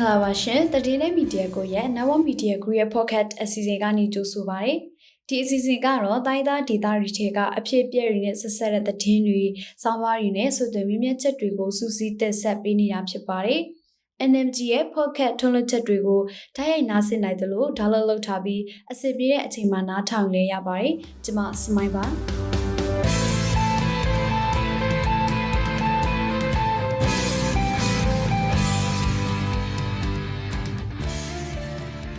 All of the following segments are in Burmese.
္ဂလာပါရှင်တတိလေးမီဒီယာကိုရဲ့ Network Media Group ရဲ့ podcast အစီအစဉ်ကနေကြိုဆိုပါရစေဒီအစီအစဉ်ကတော့တိုင်းသားဒေသတွေထဲကအဖြစ်အပျက်တွေနဲ့ဆက်ဆက်တဲ့သတင်းတွေ၊စောင်းပါးတွေနဲ့ဆိုတဲ့မြင့်မြတ်ချက်တွေကိုစူးစီးတက်ဆက်ပေးနေတာဖြစ်ပါတယ် NMG ရဲ့ podcast ထုတ်လွှင့်ချက်တွေကိုတိုက်ရိုက်နားဆင်နိုင်တယ်လို့ဒါလောက်လောက်ထားပြီးအစီအပြေတဲ့အချိန်မှာနားထောင်လဲရပါတယ်ကျွန်မစမိုင်းပါ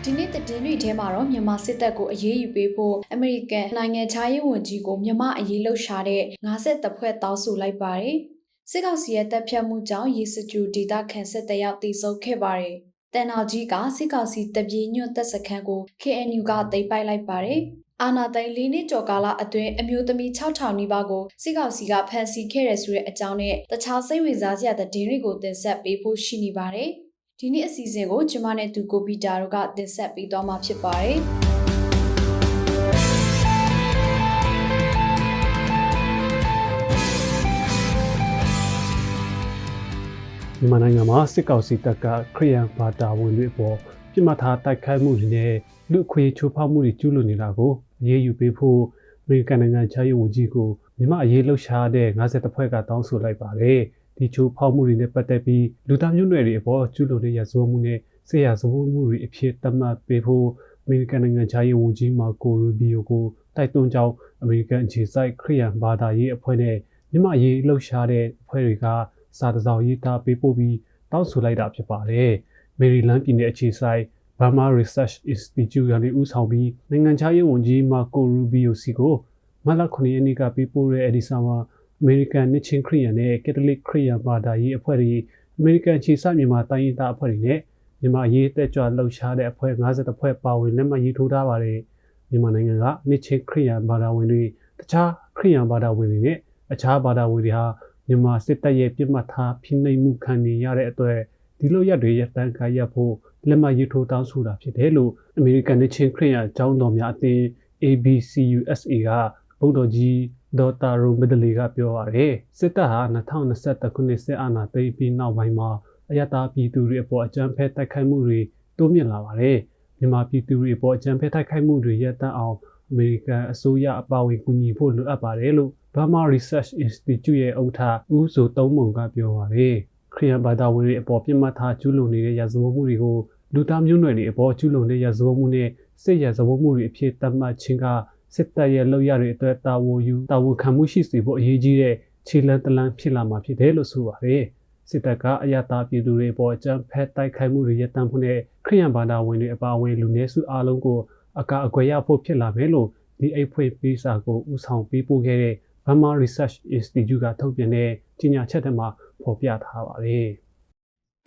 ဒီနေ့သတင်းတွေထဲမှာတော့မြန်မာစစ်တပ်ကိုအရေးယူပေးဖို့အမေရိကန်နိုင်ငံခြားရေးဝန်ကြီးကိုမြန်မာအရေးလှုပ်ရှားတဲ့50တပ်ဖွဲ့တောင်းဆိုလိုက်ပါတယ်။စစ်ကောင်စီရဲ့တပ်ဖြတ်မှုကြောင့်ရေစကြူဒေတာခန့်ဆက်တယောက်တိစုံခဲ့ပါတယ်။တန်တော်ကြီးကစစ်ကောင်စီတပြေညွတ်တပ်စခန်းကို KNU ကသိမ်းပိုက်လိုက်ပါတယ်။အာနာသိန်း၄နှစ်ကျော်ကာလအတွင်းအမျိုးသမီး6000နီးပါးကိုစစ်ကောင်စီကဖမ်းဆီးခဲ့ရဆိုတဲ့အကြောင်းနဲ့တခြားစိတ်ဝင်စားစရာသတင်းတွေကိုတင်ဆက်ပေးဖို့ရှိနေပါတယ်။ ဒီနေ့အစီအစဉ်ကိုကျမနဲ့သူကိုပီတာတို့ကတင်ဆက်ပေးသွားမှာဖြစ်ပါတယ်။မြန်မာနိုင်ငံမှာစစ်ကောင်စီတပ်ကခရီးယန်ဘာတာဝင်တွေအပေါ်ပြစ်မှတ်ထားတိုက်ခိုက်မှုတွေနဲ့လူအခွင့်အရေးချိုးဖောက်မှုတွေကျူးလွန်နေတာကိုအရေးယူပေးဖို့အမေရိကန်နိုင်ငံခြားရေးဝန်ကြီးကိုမြန်မာအရေးလှုပ်ရှားတဲ့50တပ်ဖွဲ့ကတောင်းဆိုလိုက်ပါတယ်။ ဒီချိုးဖောက်မှုတွေနဲ့ပတ်သက်ပြီးလူသားမျိုးနွယ်တွေအပေါ်ကျူးလွန်တဲ့ရာဇဝတ်မှုနဲ့ဆေးရဇဝတ်မှုတွေအဖြစ်သတ်မှတ်ပေးဖို့အမေရိကန်နိုင်ငံခြားရေးဝန်ကြီးမာကိုရူဘီယိုကိုတိုက်တွန်းကြောင်းအမေရိကန်အခြေစိုက်ခရီးယန်ဘာသာရေးအဖွဲ့နဲ့မြန်မာအရေးလှုပ်ရှားတဲ့အဖွဲ့တွေကစာတစောင်ရေးသားပေးပို့ပြီးတောင်းဆိုလိုက်တာဖြစ်ပါတယ်။မေရီလန်းပြည်နယ်အခြေစိုက် Burma Research Institute ကနေဦးဆောင်ပြီးနိုင်ငံခြားရေးဝန်ကြီးမာကိုရူဘီယိုစီကိုမတ်လ9ရက်နေ့ကပေးပို့တဲ့အဒီဆာမှာ အမေရိကန်နစ်ချင်းခရီးယန်နဲ့ကက်သလစ်ခရီးယန်ဘာသာရေးအဖွဲ့တွေအမေရိကန်အခြေစိုက်မြန်မာတိုင်းရင်းသားအဖွဲ့တွေနဲ့မြန်မာရေးတက်ကြွလှုပ်ရှားတဲ့အဖွဲ့50ဖွဲ့ပါဝင်လက်မှတ်ရေးထိုးထားပါတယ်။မြန်မာနိုင်ငံကနစ်ချင်းခရီးယန်ဘာသာဝင်တွေတခြားခရီးယန်ဘာသာဝင်တွေနဲ့အခြားဘာသာဝင်တွေဟာမြန်မာစစ်တပ်ရဲ့ပြစ်မှတ်ထားဖိနှိပ်မှုခံနေရတဲ့အတွက်ဒီလိုရက်တွေရပ်တန်းခိုင်းရဖို့လက်မှတ်ရေးထိုးတောင်းဆိုတာဖြစ်တယ်လို့အမေရိကန်နဲ့ချင်းခရီးယန်အကြောင်းတော်များအသင်း ABCUSA က ဗုဒ္ဓကြီးဒေါ်တာရိုမဒလီကပြောပါရယ်စစ်တပ်ဟာ2021ခုနှစ်စစ်အာဏာသိမ်းပြီးနောက်ပိုင်းမှာအယတာပြည်သူတွေအပေါ်အကြမ်းဖက်တိုက်ခိုက်မှုတွေတိုးမြင့်လာပါတယ်မြန်မာပြည်သူတွေအပေါ်အကြမ်းဖက်တိုက်ခိုက်မှုတွေရပ်တန့်အောင်အမေရိကန်အစိုးရအပါအဝင်ကူညီဖို့လိုအပ်ပါတယ်လို့ Burma Research Institute ရဲ့ဥက္ကဋ္ဌဦးဆိုသုံးမုံကပြောပါတယ်ခရီးယန်ဘာသာဝင်တွေအပေါ်ပြစ်မှတ်ထားကျူးလွန်နေတဲ့ရာဇဝတ်မှုတွေကိုလူသားမျိုးနွယ်တွေအပေါ်ကျူးလွန်တဲ့ရာဇဝတ်မှုနဲ့စစ်ရာဇဝတ်မှုတွေအဖြစ်သတ်မှတ်ခြင်းက စစ်တပ်ရဲ့လုပ်ရတဲ့အတွက်တာဝန်ယူတာဝန်ခံမှုရှိစေဖို့အရေးကြီးတဲ့ခြေလှမ်းတလမ်းဖြစ်လာမှာဖြစ်တယ်လို့ဆိုပါတယ်စစ်တပ်ကအယတာပြည်သူတွေအပေါ်အကြမ်းဖက်တိုက်ခိုက်မှုတွေရပ်တန့်ဖို့နဲ့ခရီးယန်ဘာသာဝင်တွေအပါအဝင်လူနည်းစုအလုံးကိုအကာအကွယ်ရဖို့ဖြစ်လာမယ်လို့ဒီအိတ်ဖွေပေးစာကိုဥဆောင်ပေးပို့ခဲ့တဲ့ Burma Research Institute ကထုတ်ပြန်တဲ့ကြီးညာချက်ထဲမှာဖော်ပြထားပါတယ်။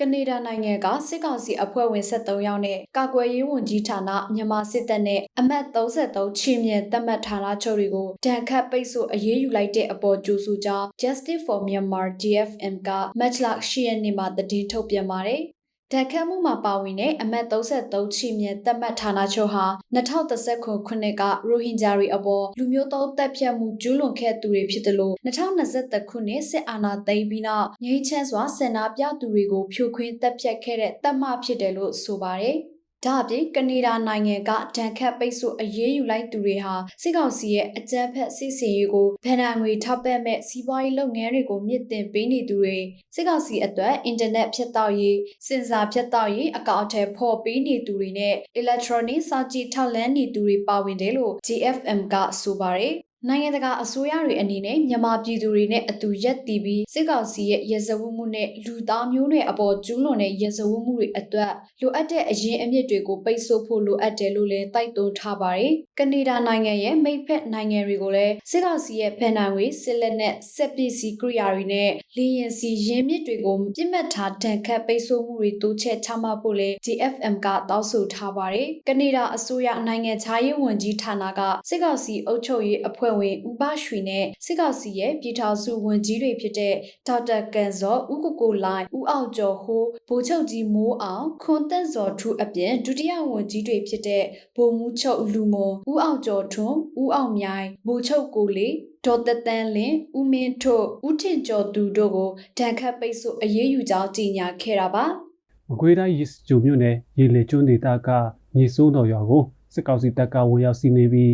ကနေဒါနိုင်ငံကစစ်ကောင်စီအဖွဲ့ဝင်73ယောက်နဲ့ကာကွယ်ရေးဝန်ကြီးဌာနမြန်မာစစ်တပ်နဲ့အမတ်33ချီမြင့်တပ်မှတ်ဌာနချုပ်တွေကိုဒဏ်ခတ်ပိတ်ဆို့အရေးယူလိုက်တဲ့အပေါ်ကြိုးဆိုကြောင်း Justice for Myanmar GFM က match လ10ရက်နေ့မှာတည်င်းထုတ်ပြန်ပါတယ် ဓာတ်ခတ်မှုမှာပါဝင်တဲ့အမတ်33ချီမြင့်တပ်မှတ်ဌာနချုပ်ဟာ2019ခုနှစ်ကရိုဟင်ဂျာတွေအပေါ်လူမျိုးတုံးတပ်ဖြတ်မှုကျူးလွန်ခဲ့သူတွေဖြစ်တယ်လို့2021ခုနှစ်စစ်အာဏာသိမ်းပြီးနောက်ငြိမ်းချမ်းစွာဆန္ဒပြသူတွေကိုဖြိုခွင်းတပ်ဖြတ်ခဲ့တဲ့တပ်မဖြစ်တယ်လို့ဆိုပါတယ်။ ဒါအပြင်ကနေဒါနိုင်ငံကဒဏ်ခတ်ပိတ်ဆို့အရေးယူလိုက်သူတွေဟာစစ်ကောင်စီရဲ့အကြမ်းဖက်စစ်စင်ရေးကိုဗန်နာငွေထောက်ပံ့မဲ့စီးပွားရေးလုပ်ငန်းတွေကိုမြင့်တင်ပေးနေသူတွေစစ်ကောင်စီအတွက်အင်တာနက်ဖြတ်တောက်ရေးစင်ဆာဖြတ်တောက်ရေးအကောင့်အထည်ဖော်ပေးနေသူတွေနဲ့ electronic စာကြည့်ထောက်လန်းနေသူတွေပါဝင်တယ်လို့ GFM ကဆိုပါတယ် နိုင်ငံတကာအစိုးရတွေအနေနဲ့မြန်မာပြည်သူတွေနဲ့အတူရက်တည်ပြီးစစ်ကောင်စီရဲ့ရဲစဝမှုနဲ့လူသားမျိုးနွယ်အပေါ်ကျူးလွန်တဲ့ရဲစဝမှုတွေအတွက်လိုအပ်တဲ့အရင်အမြစ်တွေကိုပိတ်ဆို့ဖို့လိုအပ်တယ်လို့လည်းတိုက်တွန်းထားပါတယ်။ကနေဒါနိုင်ငံရဲ့မိတ်ဖက်နိုင်ငံတွေကိုလည်းစစ်ကောင်စီရဲ့ဖန်နိုင်ဝေးစစ်လက်နဲ့စစ်ပစ္စည်းကိရိယာတွေနဲ့လေရင်စီရင်းမြစ်တွေကိုပြစ်မှတ်ထားတန်ခတ်ပိတ်ဆို့မှုတွေတိုးချဲ့ချမှတ်ဖို့လည်း DFM ကတောင်းဆိုထားပါတယ်။ကနေဒါအစိုးရနိုင်ငံခြားရေးဝန်ကြီးဌာနကစစ်ကောင်စီအုပ်ချုပ်ရေးအဖွဲ့ဝင်ဦးဘရွှေနဲ့စစ်ကောင်စီရဲ့ပြည်ထောင်စုဝန်ကြီးတွေဖြစ်တဲ့ဒေါက်တာကန်စောဦးကိုကိုလိုင်ဦးအောင်ကျော်ဟိုးဗိုလ်ချုပ်ကြီးမိုးအောင်ခွန်တက်စောထူးအပြင်ဒုတိယဝန်ကြီးတွေဖြစ်တဲ့ဗိုလ်မှူးချုပ်လူမွန်ဦးအောင်ကျော်ထွန်းဦးအောင်မြိုင်ဗိုလ်ချုပ်ကိုလေးဒေါ်တတန်းလင်းဦးမင်းထွတ်ဦးထင်ကျော်သူတို့ကိုဒဏ်ခတ်ပိတ်ဆို့အရေးယူကြောင်းကြေညာခဲ့တာပါမကွေးတိုင်းရစ်ကျူမြို့နယ်ရေလေကျွန်းဒေသကမြေစိုးတော်ရွာကိုစစ်ကောင်စီတပ်ကဝင်ရောက်စီးနေပြီး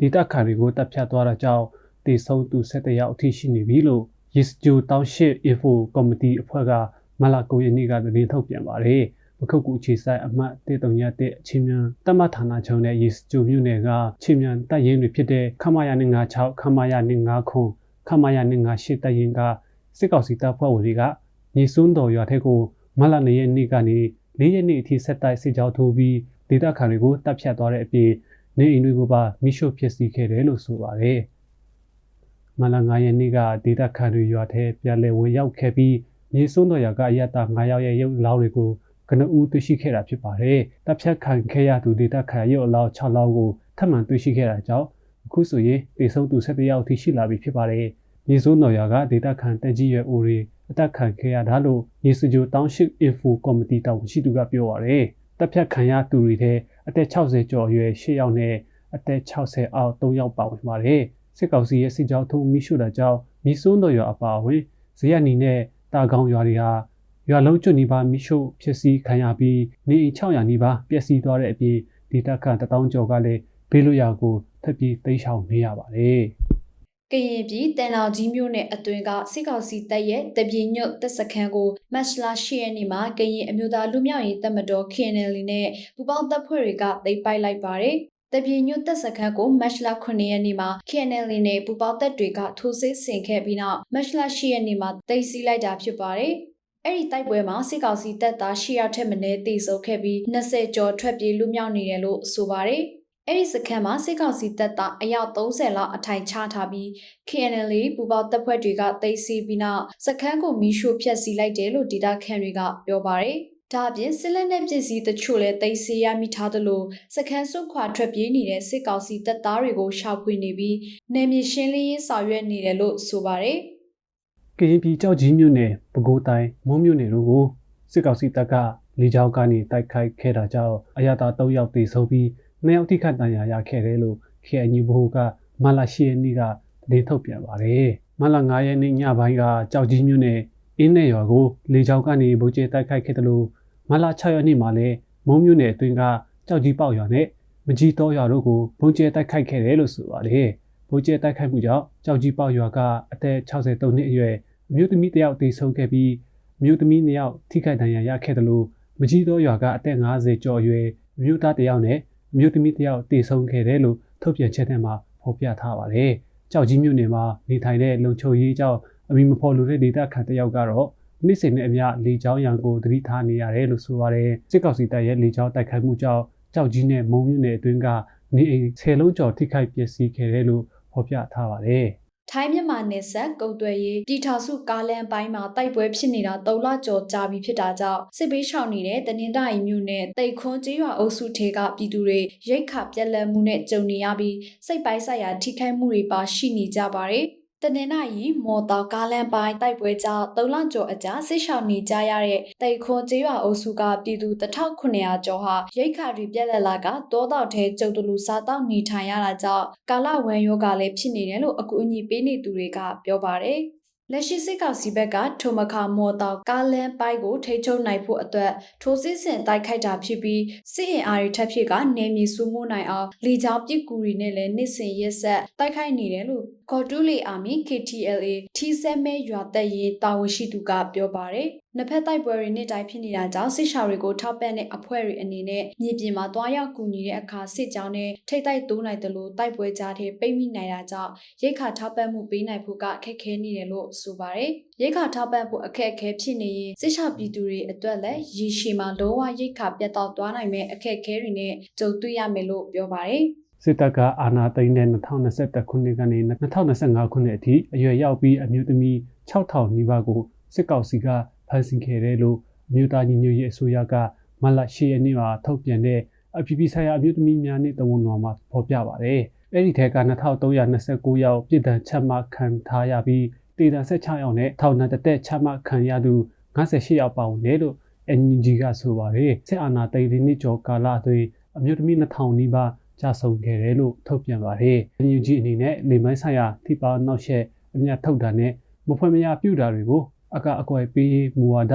ဒေသခံတွေကိုတပ်ဖြတ်သွားတာကြောင့်တေဆုံးသူ17ယောက်အထိရှိနေပြီလို့ရစ်ကျူတောင်းရှစ် info ကော်မတီအဖွဲ့ကမလာ9ရက်နေ့ကသတင်းထုတ်ပြန်ပါတယ်ပခုတ်ကူအခြေဆိုင်အမှတ်131အချင်းမြန်တမဌာနချုပ်နဲ့ရေစကြိုမြို့နယ်ကချင်းမြန်တပ်ရင်းတွေဖြစ်တဲ့ခမရ156ခမရ159ခွန်ခမရ158တပ်ရင်းကစစ်ကောင်စီတပ်ဖွဲ့ဝင်တွေကမြေစွန်းတော်ရွာထက်ကိုမလ2ရက်နေ့ကနေ4ရက်နေ့အထိဆက်တိုက်စစ်ကြောထိုးပြီးဒေသခံတွေကိုတပ်ဖြတ်သွားတဲ့အပြင် နေအိမ်တွေကိုပါမိရှုဖြစ်စီခဲ့တယ်လို့ဆိုပါတယ်။မလ9ရက်နေ့ကဒေသခံတွေရွာထဲပြန်လည်ဝင်ရောက်ခဲ့ပြီးမြေစွန်းတော်ရွာကအရတာ9ယောက်ရဲ့ရုပ်လောင်းတွေကိုကနဦးတွေ့ရှိခဲ့တာဖြစ်ပါတယ်။တပ်ဖြတ်ခံခဲ့ရသူဒေသခံရုပ်အလောင်း6လောင်းကိုထပ်မံတွေ့ရှိခဲ့တာကြောင့်အခုဆိုရင်တေဆုံးသူ17ယောက်ထိရှိလာပြီဖြစ်ပါတယ်။မြေစိုးတော်ရွာကဒေသခံတက်ကြီးရွယ်အိုတွေအသက်ခံခဲ့ရတာလို့ရေစကြိုတောင်းရှိ info ကော်မတီတာဝန်ရှိသူကပြောပါရယ်တပ်ဖြတ်ခံရသူတွေထဲ အသက်60ကျော်အရွယ်10ယောက်နဲ့အသက်60အောက်3ယောက်ပါဝင်ပါတယ်စစ်ကောင်စီရဲ့စစ်ကြောင်းထုံးမိရှုတာကြောင့်မိစွန်းတော်ရွာအပါအဝင်ဇေယနီနဲ့တာကောင်းရွာတွေဟာရွာလုံးကျွတ်နီးပါးမိရှုဖြစ်စီခံရပြီးနေအိမ်600နီးပါးပျက်စီးသွားတဲ့အပြင်ဒေသခံ1000ကျော်ကလည်းဘေးလွတ်ရာကိုထပ်ပြီးတိမ်းရှောင်နေရပါတယ် ကရင်ပြည်တန်တော်ကြီးမြို့နယ်အတွင်းကစစ်ကောင်စီတပ်ရဲ့တပြင်းညွတ်တပ်စခန်းကိုမတ်လ10ရက်နေ့မှာကရင်အမျိုးသားလူမျိုးရေးတပ်မတော် KNL နဲ့ပူပေါင်းတပ်ဖွဲ့တွေကသိမ်းပိုက်လိုက်ပါတယ်။တပြင်းညွတ်တပ်စခန်းကိုမတ်လ9ရက်နေ့မှာ KNL နဲ့ပူပေါင်းတပ်တွေကထိုးစစ်ဆင်ခဲ့ပြီးနောက်မတ်လ10ရက်နေ့မှာသိမ်းဆည်းလိုက်တာဖြစ်ပါတယ်။အဲ့ဒီတိုက်ပွဲမှာစစ်ကောင်စီတပ်သား10ယောက်ထက်မနည်းတေဆုံးခဲ့ပြီး20ကျော်ထွက်ပြေးလူမြောက်နေတယ်လို့ဆိုပါတယ်။ အဲ့ဒီစခန်းမှာစစ်ကောင်စီတပ်သားအယောက်30လောက်အထိုင်ချထားပြီး KNL ပူပေါင်းတပ်ဖွဲ့တွေကတိတ်ဆီပြီးနောက်စခန်းကိုမီးရှို့ဖျက်ဆီးလိုက်တယ်လို့ဒေတာခန်တွေကပြောပါတယ်။ဒါအပြင်စစ်လက်နက်ပစ္စည်းတချို့လည်းတိတ်ဆီရမိထားသလိုစခန်းစွန့်ခွာထွက်ပြေးနေတဲ့စစ်ကောင်စီတပ်သားတွေကိုရှာဖွေနေပြီးနယ်မြေရှင်းလင်းရေးဆောင်ရွက်နေတယ်လို့ဆိုပါတယ်။ကရင်ပြည်ကြောက်ကြီးမြို့နယ်ပဲခူးတိုင်းမုံမြို့နယ်တို့ကိုစစ်ကောင်စီတပ်ကလေကြောင်းကနေတိုက်ခိုက်ခဲ့တာကြောင့်အရသာ၃ယောက်သေဆုံးပြီး နှစ်ယောက်ထိခိုက်ဒဏ်ရာရခဲ့တယ်လို့ KNU ဘဟုကမလာရှိရနေ့ကသတင်းထုတ်ပြန်ပါတယ်။မလာ9ရက်နေ့ညပိုင်းကကြောက်ကြီးမြို့နယ်အင်းနယ်ရွာကိုလေကြောင်းကနေဗုံးကျဲတိုက်ခိုက်ခဲ့တယ်လို့မလာ6ရက်နေ့မှာလည်းမုံမြို့နယ်အတွင်းကကြောက်ကြီးပေါက်ရွာနဲ့မကြီးတော်ရွာတို့ကိုဗုံးကျဲတိုက်ခိုက်ခဲ့တယ်လို့ဆိုပါတယ်။ဗုံးကျဲတိုက်ခိုက်မှုကြောင့်ကြောက်ကြီးပေါက်ရွာကအသက်63နှစ်အရွယ်အမျိုးသမီးတစ်ယောက်သေဆုံးခဲ့ပြီးအမျိုးသမီးနှစ်ယောက်ထိခိုက်ဒဏ်ရာရခဲ့တယ်လို့မကြီးတော်ရွာကအသက်50ကျော်အရွယ်အမျိုးသားတစ်ယောက်နဲ့ အမျိုးသမီးတယောက်တည်ဆုံခဲ့တယ်လို့ထုတ်ပြန်ချက်ထဲမှာဖော်ပြထားပါတယ်။ကြောက်ကြီးမြို့နယ်မှာနေထိုင်တဲ့လုံချုံရေးကြောင့်အမိမဖော်လို့တဲ့ဒေသခံတယောက်ကတော့နေ့စဉ်နဲ့အမျှလေကြောင်းရန်ကိုသတိထားနေရတယ်လို့ဆိုပါတယ်။စစ်ကောင်စီတပ်ရဲ့လေကြောင်းတိုက်ခိုက်မှုကြောင့်ကြောက်ကြီးနဲ့မုံမြို့နယ်အတွင်းကနေအိမ်ဆယ်လုံးကျော်ထိခိုက်ပျက်စီးခဲ့တယ်လို့ဖော်ပြထားပါတယ်။ ထိုင်းမြန်မာနယ်စပ်ကုတ်သွဲရေးပြည်ထောင်စုကားလမ်းပိုင်းမှာတိုက်ပွဲဖြစ်နေတာ၃လကျော်ကြာပြီဖြစ်တာကြောင့်စစ်ပေးရှောင်နေတဲ့တနင်္သာရီမြို့နယ်တိတ်ခွန်းကျေးရွာအုပ်စုထဲကပြည်သူတွေရိတ်ခပြက်လက်မှုနဲ့ကြုံနေရပြီးစိတ်ပိုင်းဆိုင်ရာထိခိုက်မှုတွေပါရှိနေကြပါတယ်။ တနင်္လာရီမော်တော်ကားလမ်းပိုင်းတိုက်ပွဲကြောင့်၃လကျော်အကြာဆစ်ရှောင်နေကြရတဲ့တိတ်ခွန်ကျေးရွာအုပ်စုကပြည်သူ1900ကျော်ဟာရိတ်ခါတွေပြက်လက်လာကတောတောက်ထဲကျုပ်တလူစားတောက်နေထိုင်ရတာကြောင့်ကာလဝမ်းယောဂလည်းဖြစ်နေတယ်လို့အကူအညီပေးနေသူတွေကပြောပါတယ်။ လက်ရှိစစ်ကောင်စီဘက်ကထုံမခါမော်တော်ကားလန်ပိုက်ကိုထိချုံနိုင်ဖို့အတွက်ထိုးစစ်ဆင်တိုက်ခိုက်တာဖြစ်ပြီးစစ်အင်အားတွေထပ်ဖြစ်ကနေမြေစုမှုနိုင်အောင်လေကြောင်းပစ်ကူတွေနဲ့လည်းနှစ်စဉ်ရက်ဆက်တိုက်ခိုက်နေတယ်လို့ကော်တူလီအာမီ KTLA ထီဆဲမဲရွာတက်ရေးတာဝန်ရှိသူကပြောပါတယ် နှစ်ဖက်တိုက်ပွဲတွေနေ့တိုင်းဖြစ်နေတာကြောင့်စစ်ရှောင်တွေကိုထောက်ပံ့တဲ့အဖွဲ့တွေအနေနဲ့မြေပြင်မှာတွားရောက်ကူညီတဲ့အခါစစ်ကြောင်းနဲ့ထိတ်တိုက်တိုးနိုင်တယ်လို့တိုက်ပွဲကြားထဲပိတ်မိနိုင်တာကြောင့်ရိတ်ခါထောက်ပံ့မှုပေးနိုင်ဖို့ကအခက်ခဲနေတယ်လို့ဆိုပါတယ်။ရိတ်ခါထောက်ပံ့ဖို့အခက်အခဲဖြစ်နေရင်စစ်ရှောင်ပြည်သူတွေအတွက်လည်းရေရှည်မှာလုံးဝရိတ်ခါပြတ်တော့သွားနိုင်မဲ့အခက်အခဲတွေနဲ့ကြုံတွေ့ရမယ်လို့ပြောပါတယ်။စစ်တပ်ကအာဏာသိမ်းတဲ့2021ခုနှစ်ကနေ2025ခုနှစ်အထိအရွယ်ရောက်ပြီးအမျိုးသမီး6000နီးပါးကိုစစ်ကောင်စီက ဖမ်းဆီးခဲ့တယ်လို့အမျိုးသားညီညွတ်ရေးအစိုးရကမလ၈ရက်နေ့မှာထုတ်ပြန်တဲ့အပြည်ပြည်ဆိုင်ရာအမျိုးသမီးများနှင့်တဝန်တော်မှာဖော်ပြပါတယ်။အဲ့ဒီထက်က2329ယောက်ပြည်ထန်ချက်မှခံထားရပြီးတေတံ16ယောက်နဲ့ထောင်ဒဏ်တစ်သက်ချက်မှခံရသူ58ယောက်ပါဝင်တယ်လို့ NUG ကဆိုပါတယ်။စစ်အာဏာသိမ်းတဲ့နှစ်ကျော်ကာလအတွင်းအမျိုးသမီး2000နီးပါးကြာဆုံးခဲ့တယ်လို့ထုတ်ပြန်ပါတယ်။ NUG အနေနဲ့လေမိုင်းဆိုင်ရာထိပါနောက်ဆက်အမြတ်ထုတ်တာနဲ့မဖွင့်မရပြုတာတွေကို အကအကွယ်ပေးမူဝါဒ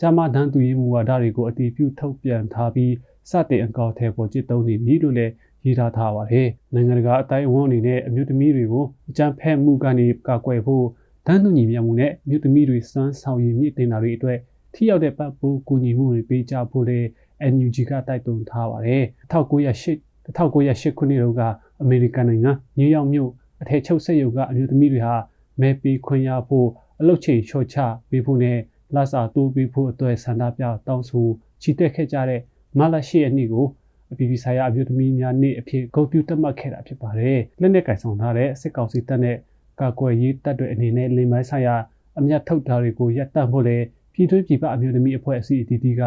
ဂျာမဒန်တူရေးမူဝါဒတွေကိုအတည်ပြုထုတ်ပြန်ထားပြီးစတင်အကောင့်ထဲပေါ်ကျစ်သုံးနေပြီလို့လည်းရေးထားထားပါတယ်။နိုင်ငံတကာအတိုင်းအဝန်အနေနဲ့အမျိုးသမီးတွေကိုအကြမ်းဖက်မှုကနေကာကွယ်ဖို့ဒန်းတူညီမျှမှုနဲ့အမျိုးသမီးတွေစွမ်းဆောင်ရည်မြင့်တင်တာတွေအတွက်ထိရောက်တဲ့ပတ်ပိုးကူညီမှုတွေပေးကြဖို့လည်း NUG ကတိုက်တွန်းထားပါတယ်။1908 1908ခုနှစ်တုန်းကအမေရိကန်နိုင်ငံနယူးယောက်မြို့အထည်ချုပ်စက်ရုံကအမျိုးသမီးတွေဟာမဲပေးခွင့်ရဖို့ အလုပ်ချိန်လျှော့ချပေးဖို့နဲ့လစာတိုးပေးဖို့အတွက်ဆန္ဒပြတောင်းဆိုချီတက်ခဲ့ကြတဲ့မလရှိရဲ့နေ့ကိုအပြည်ပြည်ဆိုင်ရာအမျိုးသမီးများနေ့အဖြစ်ဂုဏ်ပြုသတ်မှတ်ခဲ့တာဖြစ်ပါတယ်။လက်နက်ကင်ဆောင်ထားတဲ့စစ်ကောင်စီတပ်နဲ့ကာကွယ်ရေးတပ်တွေအနေနဲ့လိမ်မိုင်းဆိုင်ရာအမျက်ထုတ်တာတွေကိုရပ်တန့်ဖို့လည်းပြည်တွင်းပြည်ပအမျိုးသမီးအဖွဲ့အစည်းအသီးသီးက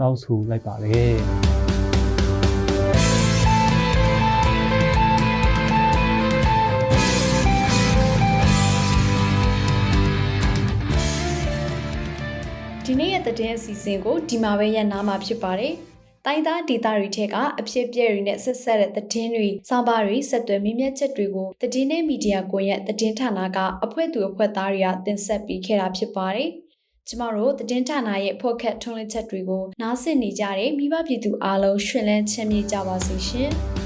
တောင်းဆိုလိုက်ပါတယ်။ သတင်းအစီအစဉ်ကိုဒီမှာပဲရပ်နားမှာဖြစ်ပါတယ်။တိုင်းသားဒေသတွေထက်ကအဖြစ်အပျက်တွေနဲ့ဆက်ဆက်တဲ့သတင်းတွေ၊စောင်းပါတွေဆက်သွယ်မြင့်မြတ်ချက်တွေကိုသတင်းနဲ့မီဒီယာကွန်ရက်သတင်းဌာနကအဖွဲ့သူအဖွဲ့သားတွေကတင်ဆက်ပေးခဲ့တာဖြစ်ပါတယ်။ကျမတို့သတင်းဌာနရဲ့ဖော့ခတ်ထုံးလင်းချက်တွေကိုနားဆင်နေကြတဲ့မိဘပြည်သူအားလုံးရှင်လန်းချမ်းမြေ့ကြပါစေရှင်။